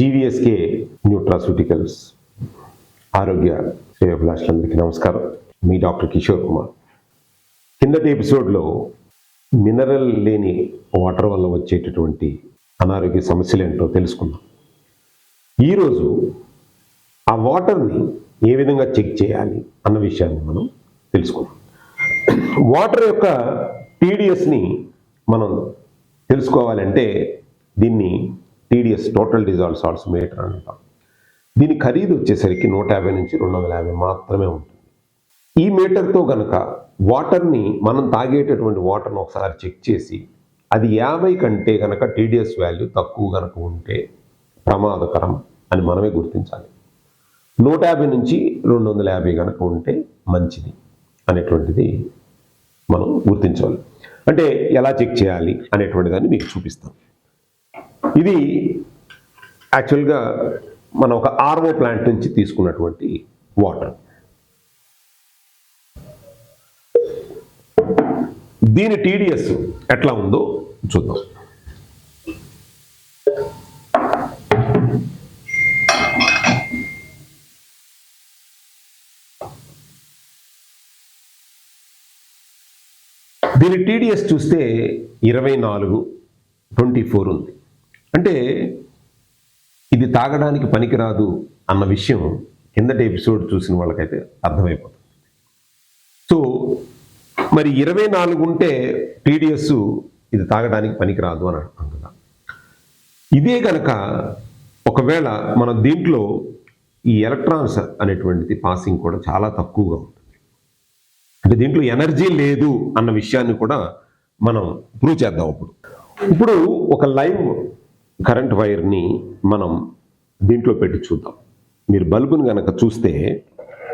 జీవీఎస్కే nutraceuticals ఆరోగ్య శ్రేయోభిలాషులందరికీ నమస్కారం. మీ డాక్టర్ కిషోర్ కుమార్. కిందటి ఎపిసోడ్లో మినరల్ లేని వాటర్ వల్ల వచ్చేటటువంటి అనారోగ్య సమస్యలు ఏంటో తెలుసుకున్నాం ఈరోజు ఆ వాటర్ని ఏ విధంగా చెక్ చేయాలి అన్న విషయాన్ని మనం తెలుసుకున్నాం వాటర్ యొక్క టీడీఎస్ని మనం తెలుసుకోవాలంటే దీన్ని TDS total dissolves salts meter అంటాం. దీని ఖరీదు వచ్చేసరికి నూట యాభై నుంచి రెండు వందల యాభై మాత్రమే ఉంటుంది. ఈ మీటర్తో గనక వాటర్ని మనం తాగేటటువంటి వాటర్ని ఒకసారి చెక్ చేసి అది యాభై కంటే కనుక టీడీఎస్ వాల్యూ తక్కువ కనుక ఉంటే ప్రమాదకరం అని మనమే గుర్తించాలి. నూట యాభై నుంచి రెండు వందల యాభై కనుక ఉంటే మంచిది అనేటువంటిది మనం గుర్తించాలి అంటే ఎలా చెక్ చేయాలి అనేటువంటి దాన్ని మీకు చూపిస్తాం. ఇది యాక్చువల్గా మనం ఒక ఆర్ఓ ప్లాంట్ నుంచి తీసుకున్నటువంటి వాటర్ దీని టీడీఎస్ ఎట్లా ఉందో చూద్దాం. దీని టీడీఎస్ చూస్తే ఇరవై నాలుగు ట్వంటీ ఫోర్ ఉంది. అంటే ఇది తాగడానికి పనికిరాదు అన్న విషయం కిందటి ఎపిసోడ్ చూసిన వాళ్ళకైతే అర్థమైపోతుంది. సో మరి ఇరవై నాలుగు ఉంటే టీడీఎస్ ఇది తాగడానికి పనికిరాదు అని అర్థం కదా ఇదే కనుక ఒకవేళ మన దీంట్లో ఈ ఎలక్ట్రాన్స్ అనేటువంటిది పాసింగ్ కూడా చాలా తక్కువగా ఉంటుంది. అంటే దీంట్లో ఎనర్జీ లేదు అన్న విషయాన్ని కూడా మనం ప్రూవ్ చేద్దాం ఇప్పుడు ఇప్పుడు ఒక లైవ్ కరెంట్ వైర్ని మనం దీంట్లో పెట్టి చూద్దాం. మీరు బల్బును కనుక చూస్తే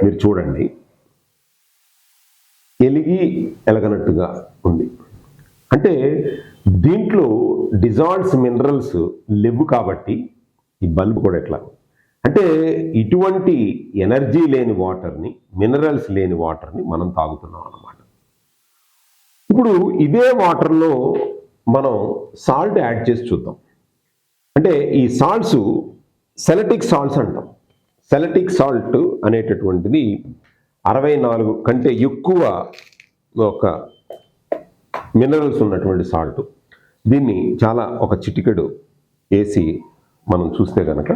మీరు చూడండి. ఎలిగి ఎలగనట్టుగా ఉంది. అంటే దీంట్లో డిజాల్వ్స్ మినరల్స్ లేవు కాబట్టి ఈ బల్బ్ కూడా ఎట్లా? అంటే ఇటువంటి ఎనర్జీ లేని వాటర్ని మినరల్స్ లేని వాటర్ని మనం తాగుతున్నాం అన్నమాట. ఇప్పుడు ఇదే వాటర్లో మనం సాల్ట్ యాడ్ చేసి చూద్దాం. అంటే ఈ సాల్ట్స్ సెలటిక్ సాల్ట్స్ అంటాం. సెలటిక్ సాల్ట్ అనేటటువంటిది అరవై నాలుగు కంటే ఎక్కువ ఒక మినరల్స్ ఉన్నటువంటి సాల్ట్ దీన్ని చాలా ఒక చిటికెడు వేసి మనం చూస్తే కనుక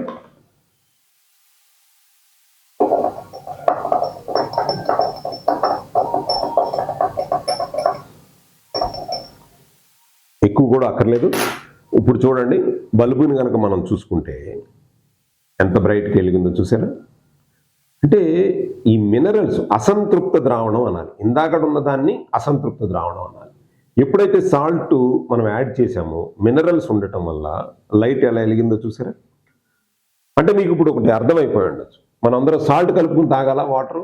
ఎక్కువ కూడా అక్కర్లేదు. ఇప్పుడు చూడండి బల్బుని కనుక మనం చూసుకుంటే ఎంత బ్రైట్గా వెలిగిందో చూసారా? అంటే ఈ మినరల్స్ అసంతృప్త ద్రావణం అనాలి. ఇందాకడ ఉన్న దాన్ని అసంతృప్త ద్రావణం అనాలి. ఎప్పుడైతే సాల్ట్ మనం యాడ్ చేసామో మినరల్స్ ఉండటం వల్ల లైట్ ఎలా వెలిగిందో చూసారా? అంటే మీకు ఇప్పుడు ఒకటి అర్థమైపోయి ఉండొచ్చు. మనం అందరం సాల్ట్ కలుపుకుని తాగాల వాటర్?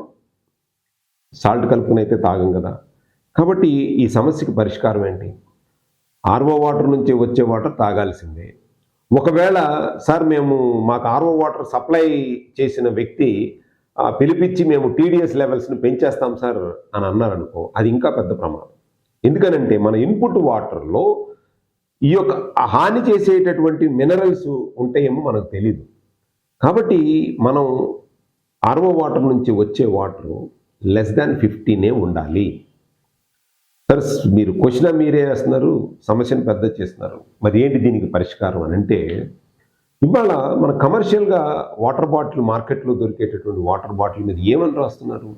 సాల్ట్ కలుపుకుని అయితే తాగం కదా. కాబట్టి ఈ సమస్యకి పరిష్కారం ఏంటి? ఆర్ఓ వాటర్ నుంచి వచ్చే వాటర్ తాగాల్సిందే. ఒకవేళ సార్ మేము మాకు ఆర్ఓ వాటర్ సప్లై చేసిన వ్యక్తి పిలిపించి మేము టీడీఎస్ లెవెల్స్ని పెంచేస్తాం సార్ అని అన్నారనుకో అది ఇంకా పెద్ద ప్రమాదం. ఎందుకనంటే మన ఇన్పుట్ వాటర్లో ఈ యొక్క హాని చేసేటటువంటి మినరల్స్ ఉంటాయేమో మనకు తెలియదు కాబట్టి మనం ఆర్ఓ వాటర్ నుంచి వచ్చే వాటర్ లెస్ దాన్ ఫిఫ్టీనే ఉండాలి. సార్ మీరు క్వశ్చన్ మీరే వేస్తున్నారు సమస్యను పెద్ద చేస్తున్నారు. మరి ఏంటి దీనికి పరిష్కారం అని అంటే ఇవాళ మన కమర్షియల్గా వాటర్ బాటిల్ మార్కెట్లో దొరికేటటువంటి వాటర్ బాటిల్ మీద ఏమని రాస్తున్నారు?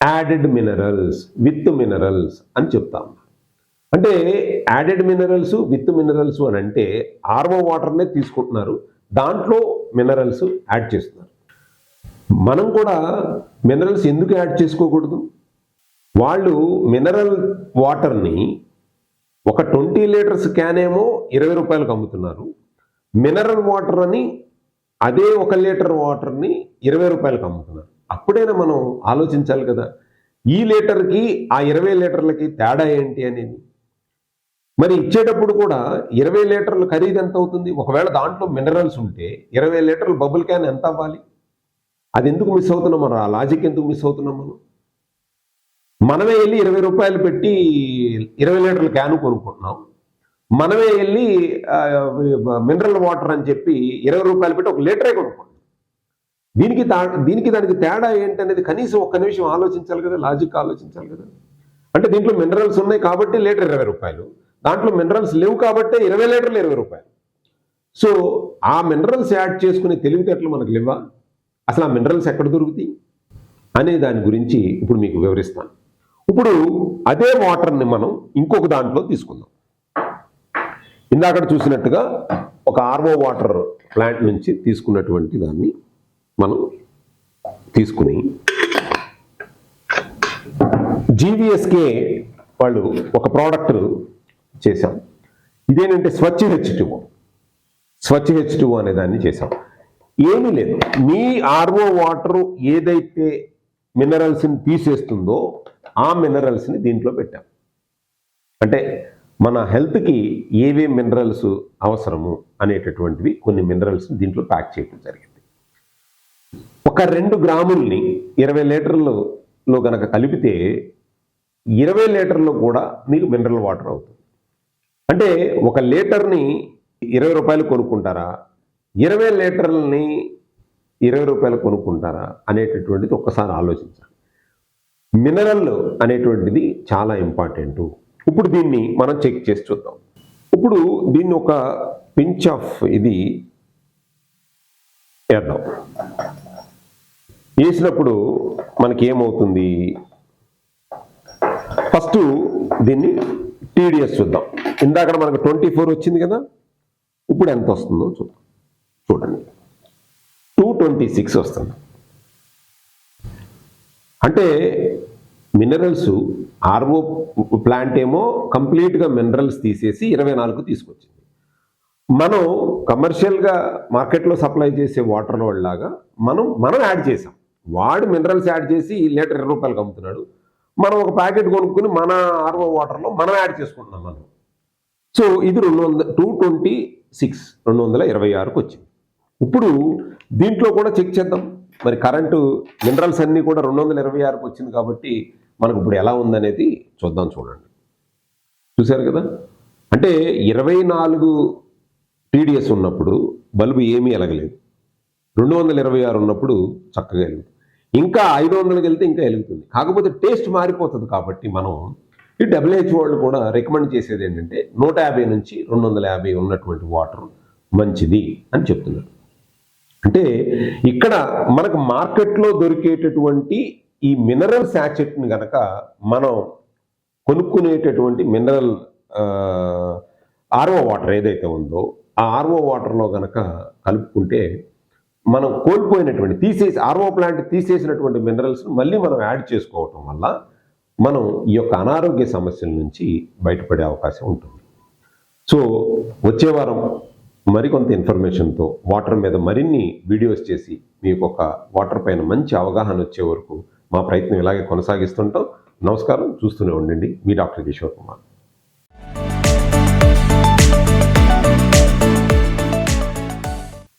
యాడెడ్ మినరల్స్ విత్ మినరల్స్ అని చెప్తాం అంటే యాడెడ్ మినరల్స్ విత్ మినరల్స్ అని అంటే ఆర్వో వాటర్నే తీసుకుంటున్నారు. దాంట్లో మినరల్స్ యాడ్ చేస్తున్నారు. మనం కూడా మినరల్స్ ఎందుకు యాడ్ చేసుకోకూడదు? వాళ్ళు మినరల్ వాటర్ని ఒక ట్వంటీ లీటర్స్ క్యాన్ ఏమో ఇరవై రూపాయలకు అమ్ముతున్నారు. మినరల్ వాటర్ అని అదే ఒక లీటర్ వాటర్ని ఇరవై రూపాయలకు అమ్ముతున్నారు. అప్పుడైనా మనం ఆలోచించాలి కదా ఈ లీటర్కి ఆ ఇరవై లీటర్లకి తేడా ఏంటి అనేది? మరి ఇచ్చేటప్పుడు కూడా ఇరవై లీటర్ల ఖరీదు ఎంత అవుతుంది? ఒకవేళ దాంట్లో మినరల్స్ ఉంటే ఇరవై లీటర్ల బబుల్ క్యాన్ ఎంత అవ్వాలి? అది ఎందుకు మిస్ అవుతున్నాం మనం? ఆ లాజిక్ ఎందుకు మిస్ అవుతున్నాం మనం? మనమే వెళ్ళి ఇరవై రూపాయలు పెట్టి ఇరవై లీటర్ల క్యాను కొనుక్కుంటున్నాం. మనమే వెళ్ళి మినరల్ వాటర్ అని చెప్పి ఇరవై రూపాయలు పెట్టి ఒక లీటరే కొనుక్కోండి దీనికి తా దీనికి దానికి తేడా ఏంటనేది కనీసం ఒక్క నిమిషం ఆలోచించాలి కదా లాజిక్ ఆలోచించాలి కదా. అంటే దీంట్లో మినరల్స్ ఉన్నాయి కాబట్టి లీటర్ ఇరవై రూపాయలు దాంట్లో మినరల్స్ లేవు కాబట్టి ఇరవై లీటర్లు ఇరవై రూపాయలు. సో ఆ మినరల్స్ యాడ్ చేసుకునే తెలివితేటలు మనకు లేవా? అసలు ఆ మినరల్స్ ఎక్కడ దొరుకుతాయి? అనే దాని గురించి ఇప్పుడు మీకు వివరిస్తాను. ఇప్పుడు అదే వాటర్ని మనం ఇంకొక దాంట్లో తీసుకుందాం. ఇందాక చూసినట్టుగా ఒక ఆర్వో వాటర్ ప్లాంట్ నుంచి తీసుకున్నటువంటి దాన్ని మనం తీసుకుని జీవీఎస్కే వాళ్ళు ఒక ప్రోడక్ట్ చేశాం. ఇదేంటంటే స్వచ్ఛ హెచ్ స్వచ్ఛ హెచ్ అనే దాన్ని చేశాం. ఏమీ లేదు. మీ ఆర్ఓ వాటర్ ఏదైతే మినరల్స్ని తీసేస్తుందో ఆ మినరల్స్ని దీంట్లో పెట్టాం. అంటే మన హెల్త్కి ఏవే మినరల్స్ అవసరము అనేటటువంటివి కొన్ని మినరల్స్ని దీంట్లో ప్యాక్ చేయడం జరిగింది. ఒక రెండు గ్రాముల్ని ఇరవై లీటర్లలో గనక కలిపితే ఇరవై లీటర్లు కూడా మీకు మినరల్ వాటర్ అవుతుంది. అంటే ఒక లీటర్ని ఇరవై రూపాయలు కొనుక్కుంటారా? ఇరవై లీటర్లని ఇరవై రూపాయలు కొనుక్కుంటారా? అనేటటువంటిది ఒక్కసారి ఆలోచించాలి. మినరల్ అనేటువంటిది చాలా ఇంపార్టెంట్. ఇప్పుడు దీన్ని మనం చెక్ చేసి చూద్దాం. ఇప్పుడు దీన్ని ఒక పించ్ ఆఫ్ ఇది వేద్దాం వేసినప్పుడు మనకి ఏమవుతుంది? ఫస్ట్ దీన్ని టీడీఎస్ చూద్దాం. ఇందాక మనకు ట్వంటీ ఫోర్ వచ్చింది కదా? ఇప్పుడు ఎంత వస్తుందో చూద్దాం. చూడండి. టూ ట్వంటీ సిక్స్ వస్తుంది. అంటే మినరల్స్ ఆర్ఓ ప్లాంట్ ఏమో కంప్లీట్గా మినరల్స్ తీసేసి ఇరవై నాలుగు తీసుకొచ్చింది. మనం కమర్షియల్గా మార్కెట్లో సప్లై చేసే వాటర్ లాగా మనం మనం యాడ్ చేసాం. వాడు మినరల్స్ యాడ్ చేసి లీటర్ ఇరవై రూపాయలకు అమ్ముతున్నాడు. మనం ఒక ప్యాకెట్ కొనుక్కుని మన ఆర్ఓ వాటర్లో మనం యాడ్ చేసుకుంటున్నాం మనం. సో ఇది రెండు వందల టూ ట్వంటీ సిక్స్ రెండు వందల ఇరవై ఆరుకు వచ్చింది. ఇప్పుడు దీంట్లో కూడా చెక్ చేద్దాం. మరి కరెంటు మినరల్స్ అన్నీ కూడా రెండు వందల ఇరవై ఆరుకు వచ్చింది కాబట్టి మనకు ఇప్పుడు ఎలా ఉందనేది చూద్దాం చూడండి. చూశారు కదా? అంటే ఇరవై నాలుగు టీడీఎస్ ఉన్నప్పుడు బల్బు ఏమీ ఎలగలేదు. రెండు వందల ఇరవై ఆరు ఉన్నప్పుడు చక్కగా వెలుగుతుంది ఇంకా ఐదు వందలకి వెళ్తే ఇంకా వెలుగుతుంది కాకపోతే టేస్ట్ మారిపోతుంది కాబట్టి మనం ఈ డబ్ల్యూహెచ్ వాళ్ళు కూడా రికమెండ్ చేసేది ఏంటంటే నూట యాభై నుంచి రెండు వందల యాభై ఉన్నటువంటి వాటర్ మంచిది అని చెప్తున్నారు. అంటే ఇక్కడ మనకు మార్కెట్లో దొరికేటటువంటి ఈ మినరల్ శాచెట్ని గనక మనం కొనుక్కునేటటువంటి మినరల్ ఆర్ఓ వాటర్ ఏదైతే ఉందో ఆ ఆర్ఓ వాటర్లో గనక కలుపుకుంటే మనం కోల్పోయినటువంటి తీసేసి ఆర్ఓ ప్లాంట్ తీసేసినటువంటి మినరల్స్ మళ్ళీ మనం యాడ్ చేసుకోవటం వల్ల మనం ఈ యొక్క అనారోగ్య సమస్యల నుంచి బయటపడే అవకాశం ఉంటుంది. సో వచ్చే వారం మరికొంత ఇన్ఫర్మేషన్తో వాటర్ మీద మరిన్ని వీడియోస్ చేసి మీకు ఒక వాటర్ పైన మంచి అవగాహన వచ్చే వరకు మా ప్రయత్నం ఇలాగే కొనసాగిస్తుంటాం. నమస్కారం. చూస్తూనే ఉండండి. మీ డాక్టర్ కిషోర్ కుమార్.